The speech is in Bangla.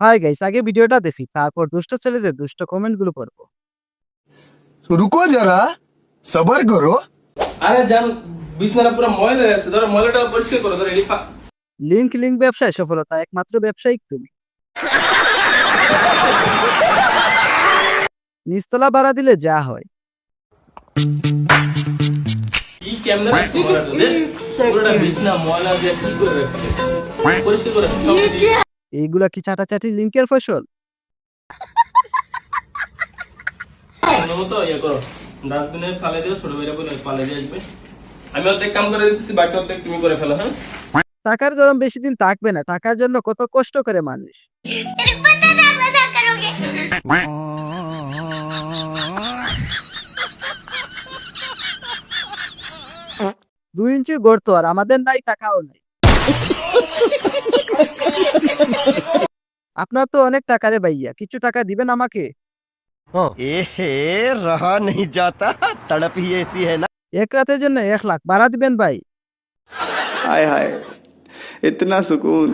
হাই গাইস আগে ভিডিওটা দেখি তারপর দুষ্ট ছেলেদের দুষ্ট কমেন্টগুলো পড়ব। রুকো যারা সবার করো। আরে জান বিছনা পুরো ময়লা হয়ে আছে ধরো ময়লাটা পরিষ্কার করো ধরো লিফা লিংক লিংক ব্যবসায় সফলতা একমাত্র ব্যবসায়িক তুমি। নিস্তলা ভাড়া দিলে যা হয়। কি ক্যামেরা পুরোটা বিছনা ময়লা দিয়ে কি করে রাখছে? পরিষ্কার করে এইগুলা কি চাটাচাটি লিঙ্কের ফসল? ইয়ে করো ডাস্টবিনে ফালে দিও ছোট ভাইরা বলে পালে দিয়ে আসবে। আমি অর্ধেক কাম করে দিচ্ছি বাকি অর্ধেক তুমি করে ফেলো হ্যাঁ? টাকার গরম বেশি দিন থাকবে না টাকার জন্য কত কষ্ট করে মানুষ। দুই ইঞ্চি গড়তো আর আমাদের নাই টাকাও নাই। আপনার তো অনেক টাকা রে ভাইয়া কিছু টাকা দিবেন আমাকে? নেই এসি এক রাতের জন্য এক লাখ ভাড়া দিবেন ভাই। হায় হায় ইতনা সুকুন।